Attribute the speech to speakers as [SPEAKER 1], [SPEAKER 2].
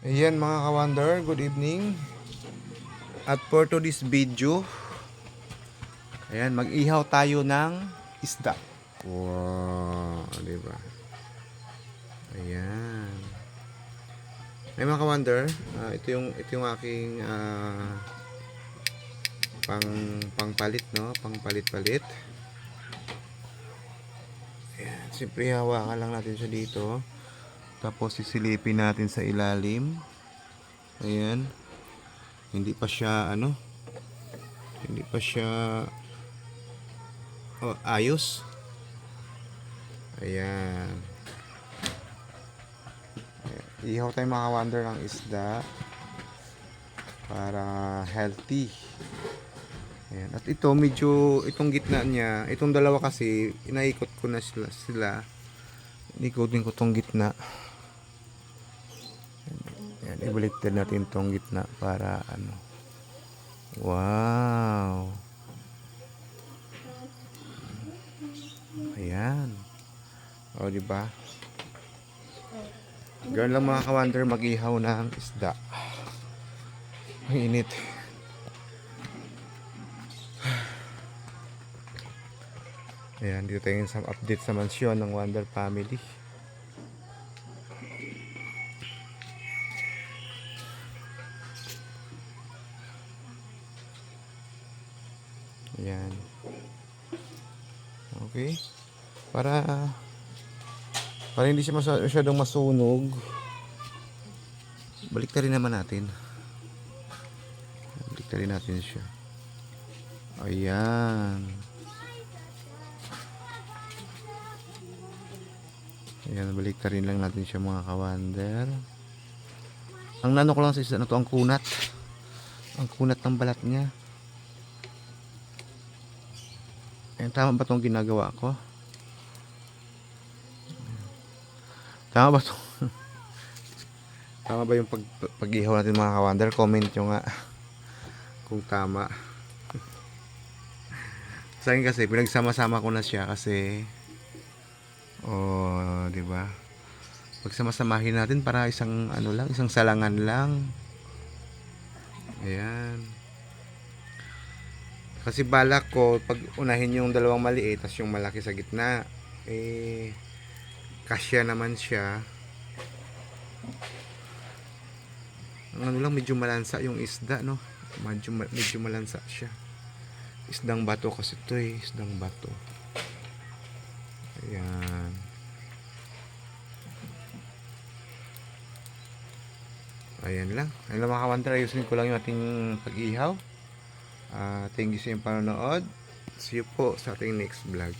[SPEAKER 1] Ayan mga ka-wonder, good evening. At for today's video, ayan, mag-ihaw tayo ng isda. Wow, di ba? Ayan. Ay mga ka-wonder, ah, ito yung ito yung aking ah, pang pangpalit no, pangpalit-palit. Ayan, siyempre hawakan lang natin siya dito. Tapos sisilipin natin sa ilalim. Ayan. Hindi pa siya ano? Hindi pa siya oh, ayos. Ayan. Ihaw tayo mga wonder ng isda para healthy. Ayan. At ito medyo itong gitna niya, itong dalawa kasi inaikot ko na sila, sila. Ikotin ko tong gitna. Ayan, ibaliktad natin tong gitna para ano. Wow. Ayan. O, di ba? Ganun lang mga ka-wonder mag-ihaw ng isda. Ang init. Ayan, dito tayo sa update sa mansyon ng Wonder Family. Ayan. Okay. Para para hindi siya masya- masyadong masunog. Balik rin naman natin. Balik rin natin siya. Ayan. Ayan, balik rin lang natin siya mga kawander. Ang nano ko lang sa isa na to, ang kunat. Ang kunat ng balat niya. Ayan, tama ba itong ginagawa ko? Tama ba ito? tama ba yung pag, pag-ihaw natin mga kawander? Comment nyo nga kung tama. Sa akin kasi, pinagsama-sama ko na siya kasi Oh, 'di ba? Pagsamasamahin natin para isang ano lang, isang salangan lang. Ayan. Kasi balak ko pag unahin yung dalawang maliit tapos yung malaki sa gitna, eh kasya naman siya. Ang ano lang medyo malansa yung isda, no? Medyo medyo malansa siya. Isdang bato kasi to eh, isdang bato. Ayan. Ayan lang. Ayan lang mga kawantar. Ayusin ko lang yung ating pag-ihaw. Ah, thank you sa inyong panonood. See you po sa ating next vlog.